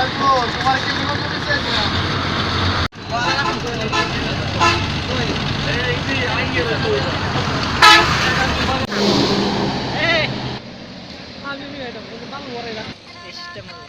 তোমার কি বিপদ করেছে আমি এটা ভালো করে